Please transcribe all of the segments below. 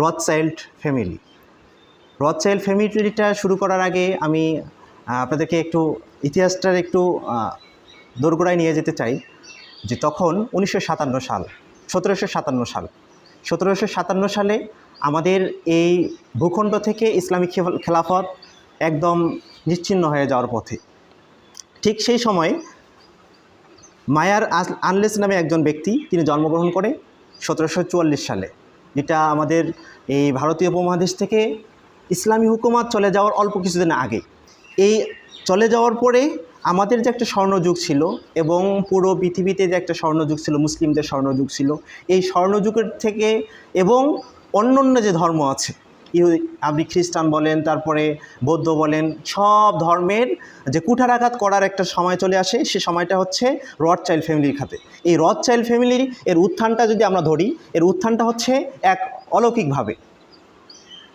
রথ child family. রথ child ফ্যামিলিটা শুরু করার আগে আমি আপনাদেরকে একটু ইতিহাসটার একটু দোরগোড়ায় নিয়ে যেতে চাই। যে তখন উনিশশো সাতান্ন সাল, সতেরোশো সাতান্ন সাল। সতেরোশো সাতান্ন সালে আমাদের এই ভূখণ্ড থেকে ইসলামিক খেলাফত একদম নিশ্চিহ্ন হয়ে যাওয়ার পথে। ঠিক সেই সময় মায়ার আনলেস নামে একজন ব্যক্তি, তিনি জন্মগ্রহণ করে সতেরোশো চুয়াল্লিশ সালে। যেটা আমাদের এই ভারতীয় উপমহাদেশ থেকে ইসলামী হুকুমাত চলে যাওয়ার অল্প কিছুদিন আগে। এই চলে যাওয়ার পরে আমাদের যে একটা স্বর্ণযুগ ছিল এবং পুরো পৃথিবীতে যে একটা স্বর্ণযুগ ছিল, মুসলিমদের স্বর্ণযুগ ছিল, এই স্বর্ণযুগের থেকে এবং অন্য অন্য যে ধর্ম আছে ইহুদি আপনি খ্রিস্টান বলেন, তারপরে বৌদ্ধ বলেন, সব ধর্মের যে কুঠারাঘাত করার একটা সময় চলে আসে, সে সময়টা হচ্ছে রড চাইল্ড ফ্যামিলির খাতে। এই রড চাইল্ড ফ্যামিলির, এর উত্থানটা যদি আমরা ধরি, এর উত্থানটা হচ্ছে এক অলৌকিকভাবে।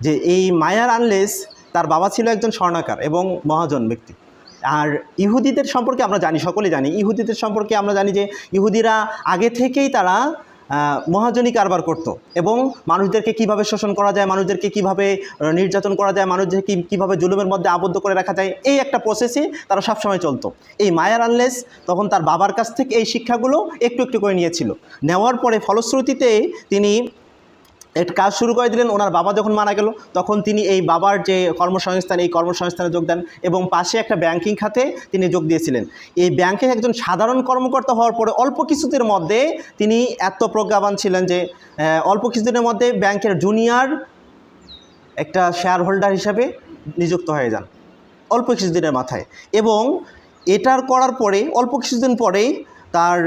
যে এই মায়ার আনলেস তার বাবা ছিল একজন স্বর্ণাকার এবং মহাজন ব্যক্তি। আর ইহুদিদের সম্পর্কে আমরা জানি, সকলে জানি, ইহুদিদের সম্পর্কে আমরা জানি যে ইহুদিরা আগে থেকেই তারা মহাজনী কারবার করত এবং মানুষদেরকে কীভাবে শোষণ করা যায়, মানুষদেরকে কীভাবে নির্যাতন করা যায় মানুষদেরকে কীভাবে জুলুমের মধ্যে আবদ্ধ করে রাখা যায়, এই একটা প্রসেসে তারা সবসময় চলতো। এই মায়ার আনলেস তখন তার বাবার কাছ থেকে এই শিক্ষাগুলো একটু একটু করে নিয়েছিল। নেওয়ার পরে ফলশ্রুতিতে তিনি একটা কাজ শুরু করে দিলেন, ওনার বাবা যখন মারা গেল, তখন তিনি এই বাবার যে কর্মসংস্থান, এই কর্মসংস্থানে যোগ দেন এবং পাশে একটা ব্যাংকিং খাতে তিনি যোগ দিয়েছিলেন। এই ব্যাংকে একজন সাধারণ কর্মকর্তা হওয়ার পরে অল্প কিছুদিনের মধ্যে তিনি এত প্রজ্ঞাবান ছিলেন যে অল্প কিছুদিনের মধ্যে ব্যাংকের জুনিয়র একটা শেয়ার হোল্ডার হিসাবে নিযুক্ত হয়ে যান, অল্প কিছুদিনের মাথায়। এবং এটার করার পরে, অল্প কিছুদিন পরেই তার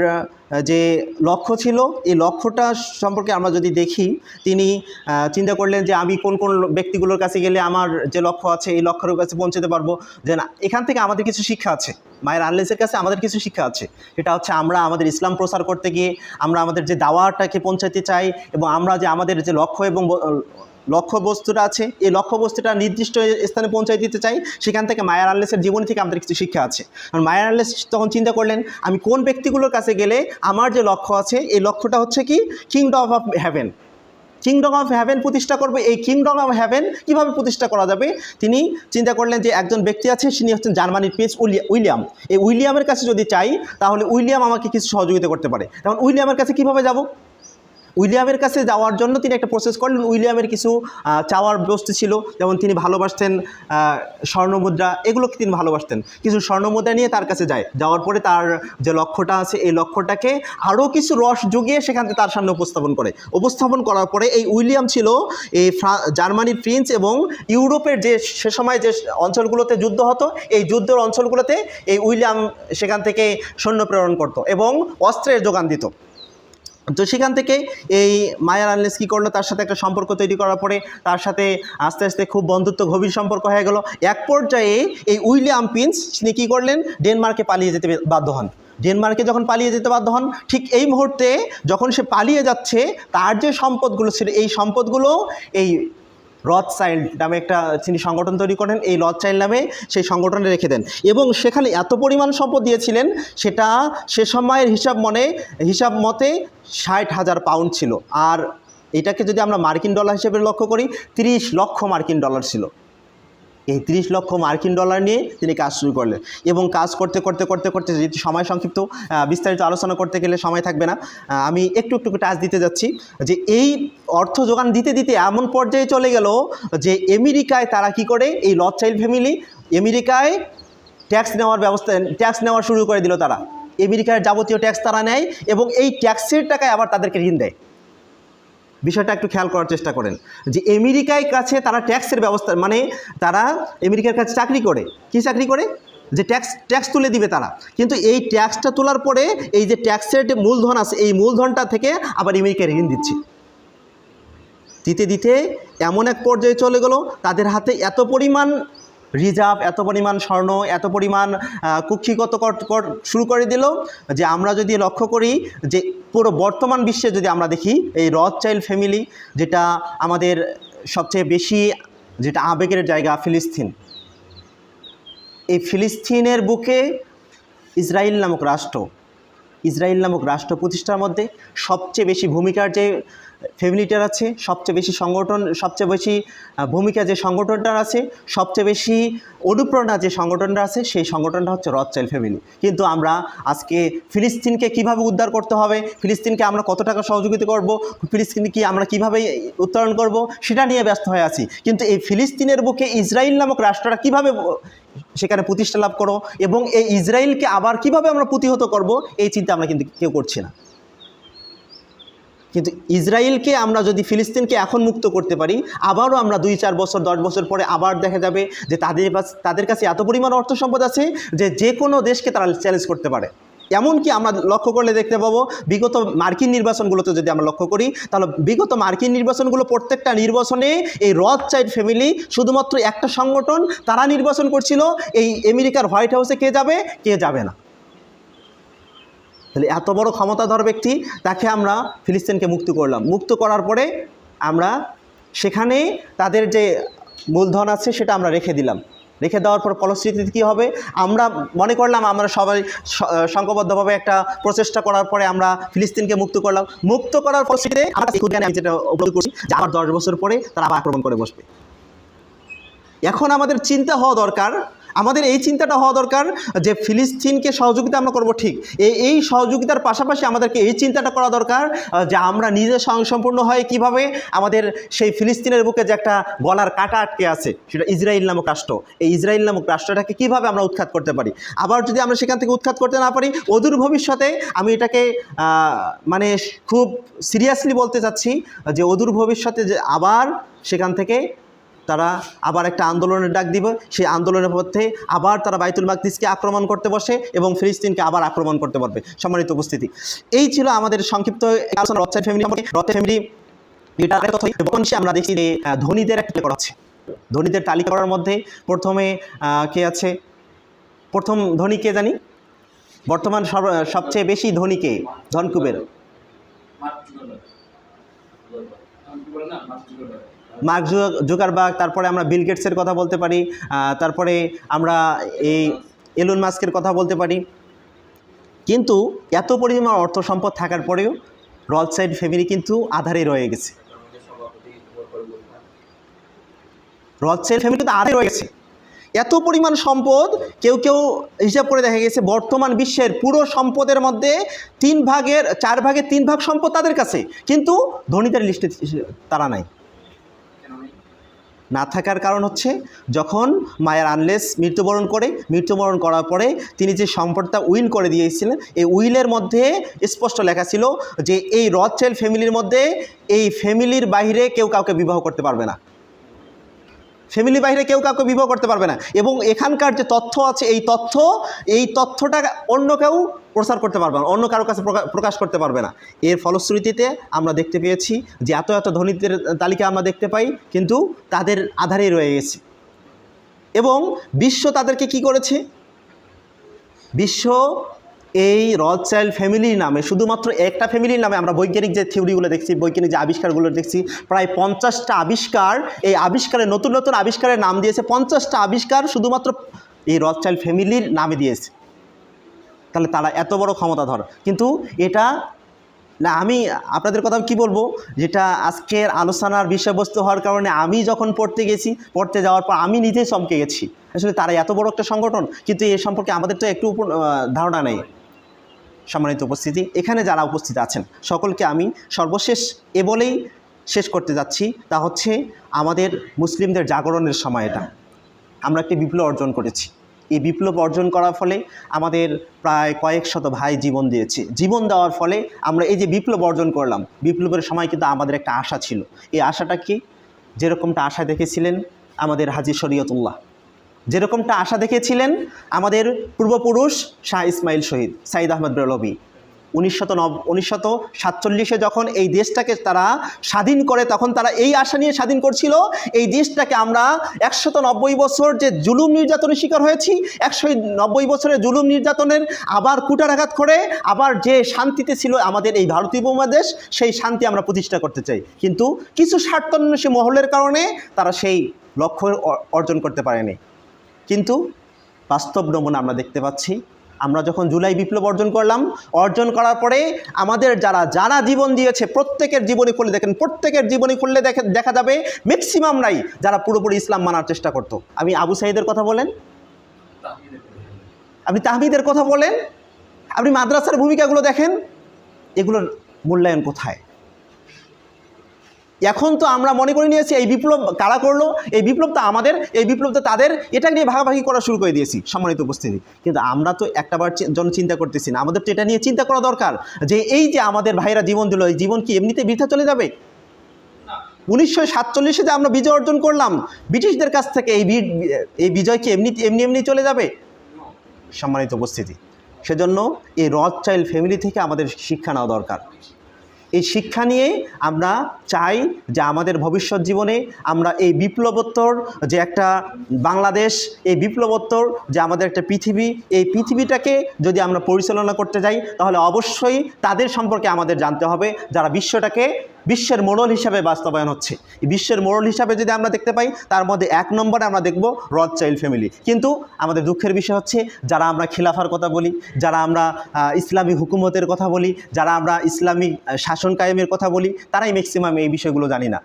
যে লক্ষ্য ছিল, এই লক্ষ্যটা সম্পর্কে আমরা যদি দেখি, তিনি চিন্তা করলেন যে আমি কোন কোন ব্যক্তিগুলোর কাছে গেলে আমার যে লক্ষ্য আছে, এই লক্ষ্যের কাছে পৌঁছতে পারব। যে না, এখান থেকে আমাদের কিছু শিক্ষা আছে। মায়ের আনলেসের কাছে আমাদের কিছু শিক্ষা আছে। সেটা হচ্ছে আমরা আমাদের ইসলাম প্রসার করতে গিয়ে, আমরা আমাদের যে দাওয়াটাকে পৌঁছাতে চাই এবং আমরা যে আমাদের যে লক্ষ্য এবং ব- লক্ষ্য বস্তুটা আছে। এই লক্ষ্য বস্তুটা নির্দিষ্ট স্থানে পৌঁছায় দিতে চাই, সেখান থেকে মায়ার আনলেসের জীবনী থেকে আমাদের কিছু শিক্ষা আছে। কারণ মায়ার আনলেস তখন চিন্তা করলেন, আমি কোন ব্যক্তিগুলোর কাছে গেলে আমার যে লক্ষ্য আছে, এই লক্ষ্যটা হচ্ছে কি? Kingdom of heaven kingdom of heaven প্রতিষ্ঠা করবে, এই কিংডম অফ হ্যাভেন কীভাবে প্রতিষ্ঠা করা যাবে? তিনি চিন্তা করলেন যে একজন ব্যক্তি আছে তিনি হচ্ছেন জার্মানির পেস উইলিয়াম। এই উইলিয়ামের কাছে যদি চাই, তাহলে উইলিয়াম আমাকে কিছু সহযোগিতা করতে পারে। তখন উইলিয়ামের কাছে কীভাবে যাব? উইলিয়ামের কাছে যাওয়ার জন্য তিনি একটা প্রসেস করলেন। উইলিয়ামের কিছু চাওয়ার বস্তু ছিল, যেমন তিনি ভালোবাসতেন স্বর্ণমুদ্রা, এগুলোকে তিনি ভালোবাসতেন। কিছু স্বর্ণমুদ্রা নিয়ে তার কাছে যায়। যাওয়ার পরে তার যে লক্ষ্যটা আছে, এই লক্ষ্যটাকে আরও কিছু রস জুগিয়ে সেখান থেকে তার সামনে উপস্থাপন করে। উপস্থাপন করার পরে এই উইলিয়াম ছিল এই জার্মানির প্রিন্স এবং ইউরোপের যে, সে সময় যে অঞ্চলগুলোতে যুদ্ধ হতো, এই যুদ্ধের অঞ্চলগুলোতে এই উইলিয়াম সেখান থেকে সৈন্য প্রেরণ করত এবং অস্ত্রের যোগান দিত। তো সেখান থেকে এই মায়ার আনলেস কী করল? তার সাথে একটা সম্পর্ক তৈরি করার পরে তার সাথে আস্তে আস্তে খুব বন্ধুত্ব, গভীর সম্পর্ক হয়ে গেল। এক পর্যায়ে এই উইলিয়াম পিন্স, তিনি কী করলেন? ডেনমার্কে পালিয়ে যেতে বাধ্য হন। ডেনমার্কে যখন পালিয়ে যেতে বাধ্য হন, ঠিক এই মুহূর্তে যখন সে পালিয়ে যাচ্ছে, তার যে সম্পদগুলো ছিল, এই সম্পদগুলো এই রথ চাইল্ড নামে একটা তিনি সংগঠন তৈরি করেন, এই রথ চাইল্ড নামে সেই সংগঠনে রেখে দেন। এবং সেখানে এত পরিমাণ সম্পদ দিয়েছিলেন, সেটা সে সময়ের হিসাব মনে, হিসাব মতে ষাট হাজার পাউন্ড ছিল। আর এটাকে যদি আমরা মার্কিন ডলার হিসেবে লক্ষ্য করি, তিরিশ লক্ষ মার্কিন ডলার ছিল। এই তিরিশ লক্ষ মার্কিন ডলার নিয়ে তিনি কাজ শুরু করলেন। এবং কাজ করতে করতে করতে করতে যেহেতু সময় সংক্ষিপ্ত বিস্তারিত আলোচনা করতে গেলে সময় থাকবে না আমি একটু একটু টাচ দিতে যাচ্ছি যে এই অর্থ যোগান দিতে দিতে এমন পর্যায়ে চলে গেল যে আমেরিকায় তারা কি করে, এই লর্ড চাইল্ড ফ্যামিলি আমেরিকায় ট্যাক্স নেওয়ার ব্যবস্থা, ট্যাক্স নেওয়া শুরু করে দিল তারা। আমেরিকার যাবতীয় ট্যাক্স তারা নেয় এবং এই ট্যাক্সের টাকায় আবার তাদেরকে ঋণ দেয়। বিষয়টা একটু খেয়াল করার চেষ্টা করেন। যে আমেরিকায় কাছে তারা ট্যাক্সের ব্যবস্থা মানে তারা আমেরিকার কাছে চাকরি করে। কি চাকরি করে? যে ট্যাক্স ট্যাক্স তুলে দিবে তারা। কিন্তু এই ট্যাক্সটা তোলার পরে এই যে ট্যাক্সের যে মূলধন আছে, এই মূলধনটা থেকে আবার আমেরিকায় ঋণ দিচ্ছে। দিতে দিতে এমন এক পর্যায়ে চলে গেল, তাদের হাতে এত পরিমাণ রিজার্ভ, এত পরিমাণ স্বর্ণ, এত পরিমাণ কুক্ষিগত কর, শুরু করে দিল যে আমরা যদি লক্ষ্য করি যে পুরো বর্তমান বিশ্বে যদি আমরা দেখি, এই রথ চাইল্ড ফ্যামিলি যেটা আমাদের সবচেয়ে বেশি, যেটা আবেগের জায়গা, ফিলিস্তিন। এই ফিলিস্তিনের বুকে ইসরায়েল নামক রাষ্ট্র ইসরায়েল নামক রাষ্ট্র প্রতিষ্ঠার মধ্যে সবচেয়ে বেশি ভূমিকার যে ফেমিলিটার আছে, সবচেয়ে বেশি সংগঠন, সবচেয়ে বেশি ভূমিকা যে সংগঠনটার আছে, সবচেয়ে বেশি অনুপ্রেরণা যে সংগঠনটা আছে, সেই সংগঠনটা হচ্ছে রথচাইল ফ্যামিলি। কিন্তু আমরা আজকে ফিলিস্তিনকে কীভাবে উদ্ধার করতে হবে, ফিলিস্তিনকে আমরা কত টাকা সহযোগিতা করব, ফিলিস্তিনকে আমরা কীভাবে উত্তরণ করব, সেটা নিয়ে ব্যস্ত হয়ে আছি। কিন্তু এই ফিলিস্তিনের বুকে ইসরায়েল নামক রাষ্ট্রটা কীভাবে, সেখানে প্রতিষ্ঠা লাভ করো এবং এই ইসরায়েলকে আবার কীভাবে আমরা প্রতিহত করব, এই চিন্তা আমরা কিন্তু কেউ করছি না। কিন্তু ইসরায়েলকে আমরা যদি ফিলিস্তিনকে এখন মুক্ত করতে পারি, আবারও আমরা দুই, চার বছর, দশ বছর পরে আবার দেখা যাবে যে তাদের তাদের কাছে এত পরিমাণ অর্থ সম্পদ আছে যে যে কোনো দেশকে তারা চ্যালেঞ্জ করতে পারে। এমনকি আমরা লক্ষ্য করলে দেখতে পাবো, বিগত মার্কিন নির্বাচনগুলোতে যদি আমরা লক্ষ্য করি, তাহলে বিগত মার্কিন নির্বাচনগুলো প্রত্যেকটা নির্বাচনে এই রথ চাইড ফ্যামিলি শুধুমাত্র একটা সংগঠন, তারা নির্বাচন করছিল, এই আমেরিকার হোয়াইট হাউসে কে যাবে কে যাবে না। তাহলে এত বড় ক্ষমতাধর ব্যক্তি, তাকে আমরা ফিলিস্তিনকে মুক্ত করলাম। মুক্ত করার পরে আমরা সেখানে তাদের যে মূলধন আছে, সেটা আমরা রেখে দিলাম। রেখে দেওয়ার পর ফলশ্রুতিতে কী হবে? আমরা মনে করলাম, আমরা সবাই সংঘবদ্ধভাবে একটা প্রচেষ্টা করার পরে আমরা ফিলিস্তিনকে মুক্ত করলাম। মুক্ত করার ফলশ্রুতিতে আমি যেটা উপলব্ধি করছি, যে আবার দশ বছর পরে তারা আবার আক্রমণ করে বসবে। এখন আমাদের চিন্তা হওয়া দরকার আমাদের এই চিন্তাটা হওয়া দরকার যে ফিলিস্তিনকে সহযোগিতা আমরা করব ঠিক। এই এই সহযোগিতার পাশাপাশি আমাদেরকে এই চিন্তাটা করা দরকার যে আমরা নিজে স্বয়ংসম্পূর্ণ হয়ে কীভাবে আমাদের সেই ফিলিস্তিনের বুকে যে একটা গলার কাটা আটকে আছে, সেটা ইসরায়েল নামক রাষ্ট্র। এই ইসরায়েল নামক রাষ্ট্রটাকে কীভাবে আমরা উৎখাত করতে পারি? আবার যদি আমরা সেখান থেকে উৎখাত করতে না পারি, অদূর ভবিষ্যতে আমি এটাকে মানে খুব সিরিয়াসলি বলতে চাচ্ছি যে অদূর ভবিষ্যতে যে আবার সেখান থেকে তারা আবার একটা আন্দোলনের ডাক দিবে। সেই আন্দোলনের মধ্যে আবার তারা বাইতুল মাকদিসকে আক্রমণ করতে বসে এবং ফিলিস্তিনকে আবার আক্রমণ করতে পারবে। সম্মানিত উপস্থিতি। এই ছিল আমাদের সংক্ষিপ্ত রথসাইড ফ্যামিলি রথের ফ্যামিলি এটা আমরা দেখছি যে ধনীদের একটা করা হচ্ছে। ধনীদের তালিকা করার মধ্যে প্রথমে কে আছে? প্রথম ধনী কে জানি? বর্তমান সব- সবচেয়ে বেশি ধনীকে ধনকুবের। মার্ক জু- জুকারবার্গ, তারপরে আমরা বিল গেটসের কথা বলতে পারি তারপরে আমরা এই এলুন মাস্কের কথা বলতে পারি। কিন্তু এত পরিমাণ অর্থ সম্পদ থাকার পরেও রল সাইড ফ্যামিলি কিন্তু আধারে রয়ে গেছে। রল সাইড ফ্যামিলি কিন্তু আধারে রয়ে গেছে। এত পরিমাণ সম্পদ কেউ কেউ হিসাব করে দেখা গেছে, বর্তমান বিশ্বের পুরো সম্পদের মধ্যে তিন ভাগের, চার ভাগের তিন ভাগ সম্পদ তাদের কাছে। কিন্তু ধনীদের লিস্টে তারা নাই। না থাকার কারণ হচ্ছে যখন মায়ের আনলেস মৃত্যুবরণ করে, মৃত্যুবরণ করার পরে তিনি যে সম্পদটা উইল করে দিয়েছিলেন, এই উইলের মধ্যে স্পষ্ট লেখা ছিল যে এই রথ ফ্যামিলির মধ্যে এই ফ্যামিলির বাইরে কেউ কাউকে বিবাহ করতে পারবে না। ফ্যামিলি বাইরে কেউ কাউকে বিবাহ করতে পারবে না। এবং এখানকার যে তথ্য আছে, এই তথ্য, এই তথ্যটা অন্য কেউ প্রচার করতে পারবে না, অন্য কারোর কাছে প্রকা- প্রকাশ করতে পারবে না। এর ফলশ্রুতিতে আমরা দেখতে পেয়েছি যে এত এত ধনীদের তালিকা আমরা দেখতে পাই, কিন্তু তাদের আধারেই রয়ে গেছে। এবং বিশ্ব তাদেরকে কি করেছে? বিশ্ব এই রথচাইল্ড ফ্যামিলির নামে, শুধুমাত্র একটা ফ্যামিলির নামে আমরা বৈজ্ঞানিক যে থিওরিগুলো দেখছি, বৈজ্ঞানিক যে আবিষ্কারগুলো দেখছি, প্রায় পঞ্চাশটা আবিষ্কার, এই আবিষ্কারে নতুন নতুন আবিষ্কারের নাম দিয়েছে পঞ্চাশটা আবিষ্কার শুধুমাত্র এই রথচাইল্ড ফ্যামিলির নামে দিয়েছে। তাহলে তারা এত বড় ক্ষমতাধর। কিন্তু এটা, না, আমি আপনাদের কথা কি বলব? যেটা আজকের আলোচনার বিষয়বস্তু হওয়ার কারণে আমি যখন পড়তে গেছি, পড়তে যাওয়ার পর আমি নিজেই চমকে গেছি। আসলে তারা এত বড় একটা সংগঠন, কিন্তু এ সম্পর্কে আমাদের তো একটু ধারণা নেই। সম্মানিত উপস্থিতি। এখানে যারা উপস্থিত আছেন, সকলকে আমি সর্বশেষ এ বলেই শেষ করতে যাচ্ছি। তা হচ্ছে আমাদের মুসলিমদের জাগরণের সময় এটা। আমরা একটি বিপ্লব অর্জন করেছি। এই বিপ্লব অর্জন করার ফলে আমাদের প্রায় কয়েক শত ভাই জীবন দিয়েছে। জীবন দেওয়ার ফলে আমরা এই যে বিপ্লব অর্জন করলাম, বিপ্লবের সময় কিন্তু আমাদের একটা আশা ছিল। এই আশাটা কি? যেরকমটা আশা দেখেছিলেন আমাদের হাজি শরীয়তুল্লাহ। যেরকমটা আশা দেখেছিলেন আমাদের পূর্বপুরুষ শাহ ইসমাইল শহীদ, সাইদ আহমদ বেরলভি উনিশশত নব, উনিশশত সাতচল্লিশে যখন এই দেশটাকে তারা স্বাধীন করে, তখন তারা এই আশা নিয়ে স্বাধীন করছিল, এই দেশটাকে আমরা একশত নব্বই বছর যে জুলুম নির্যাতনের শিকার হয়েছি একশো নব্বই বছরের জুলুম নির্যাতনের আবার কুটারাঘাত করে, আবার যে শান্তিতে ছিল আমাদের এই ভারতীয় উপমহাদেশ, সেই শান্তি আমরা প্রতিষ্ঠা করতে চাই। কিন্তু কিছু স্বার্থান্বেষী মহলের কারণে তারা সেই লক্ষ্য অর্জন করতে পারেনি। কিন্তু বাস্তব নমুনা আমরা দেখতে পাচ্ছি। আমরা যখন জুলাই বিপ্লব অর্জন করলাম, অর্জন করার পরে আমাদের যারা যারা জীবন দিয়েছে, প্রত্যেকের জীবনী খুললে দেখেন, প্রত্যেকের জীবনী খুললে দেখে, দেখা যাবে ম্যাক্সিমামরাই যারা পুরোপুরি ইসলাম মানার চেষ্টা করত। আমি আবু সাইদের কথা বলেন? আপনি তাহমিদের কথা বলেন? আপনি মাদ্রাসার ভূমিকাগুলো দেখেন? এগুলোর মূল্যায়ন কোথায়? এখন তো আমরা মনে করে নিয়েছি এই বিপ্লব কারা করল? এই বিপ্লব তো আমাদের, এই বিপ্লব তো তাদের এটা নিয়ে ভাগাভাগি করা শুরু করে দিয়েছি সম্মানিত উপস্থিতি। কিন্তু আমরা তো একটাবার জন্য চিন্তা করতেছি না। আমাদের তো এটা নিয়ে চিন্তা করা দরকার যে এই যে আমাদের ভাইরা জীবন দিল, এই জীবন কি এমনিতে বৃথা চলে যাবে? উনিশশো সাতচল্লিশে যে আমরা বিজয় অর্জন করলাম, ব্রিটিশদের কাছ থেকে এই এই বিজয় কি এমনি এমনি এমনি চলে যাবে? সম্মানিত উপস্থিতি। সেজন্য এই রথ চাইল্ড ফ্যামিলি থেকে আমাদের শিক্ষা নেওয়া দরকার। এই শিক্ষা নিয়ে আমরা চাই যে আমাদের ভবিষ্যৎ জীবনে আমরা এই বিপ্লবোত্তর যে একটা বাংলাদেশ, এই বিপ্লবোত্তর যে আমাদের একটা পৃথিবী, এই পৃথিবীটাকে যদি আমরা পরিচালনা করতে যাই, তাহলে অবশ্যই তাদের সম্পর্কে আমাদের জানতে হবে, যারা বিশ্বটাকে বিশ্বের মোড়ল হিসাবে বাস্তবায়ন হচ্ছে। বিশ্বের মোড়ল হিসাবে যদি আমরা দেখতে পাই, তার মধ্যে এক নম্বরে আমরা দেখব রথ চাইল্ড ফ্যামিলি। কিন্তু আমাদের দুঃখের বিষয় হচ্ছে, যারা আমরা খিলাফার কথা বলি, যারা আমরা ইসলামী হুকুমতের কথা বলি, যারা আমরা ইসলামী শাসন কায়েমের কথা বলি, তারাই ম্যাক্সিমাম এই বিষয়গুলো জানি না।